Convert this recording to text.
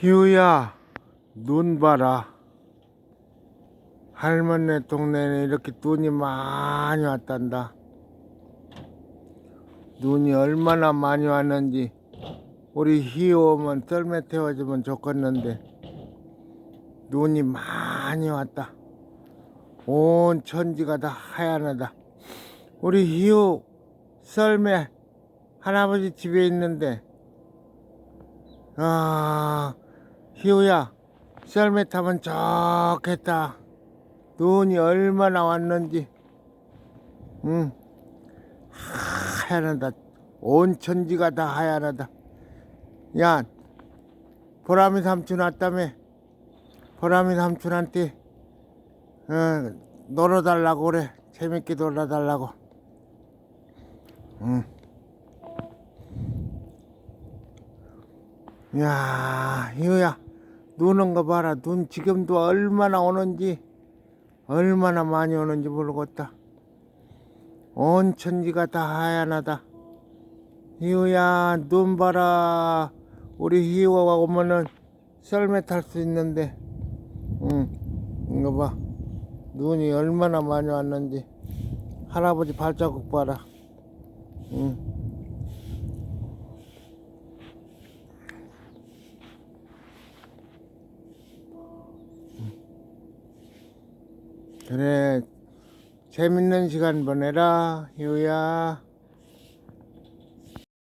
희우야, 눈 봐라. 할머니 동네에 이렇게 눈이 많이 왔단다. 눈이 얼마나 많이 왔는지 우리 희우 오면 썰매 태워주면 좋겠는데 눈이 많이 왔다. 온 천지가 다 하얀하다. 우리 희우 썰매 할아버지 집에 있는데 아 희우야 썰매 타면 좋겠다. 눈이 얼마나 왔는지. 응. 하얀하다. 온 천지가 다 하얀하다. 야 보람이 삼촌 왔다며. 보람이 삼촌한테 어, 놀아달라고 그래. 재밌게 놀아달라고. 응. 야, 희우야, 노는 거 봐라. 눈 지금도 얼마나 오는지, 얼마나 많이 오는지 모르겠다. 온 천지가 다 하얀하다. 희우야, 눈 봐라. 우리 희우가 오면은 썰매 탈 수 있는데, 응, 이거 봐. 눈이 얼마나 많이 왔는지. 할아버지 발자국 봐라. 응. 그래 재밌는 시간 보내라 희우야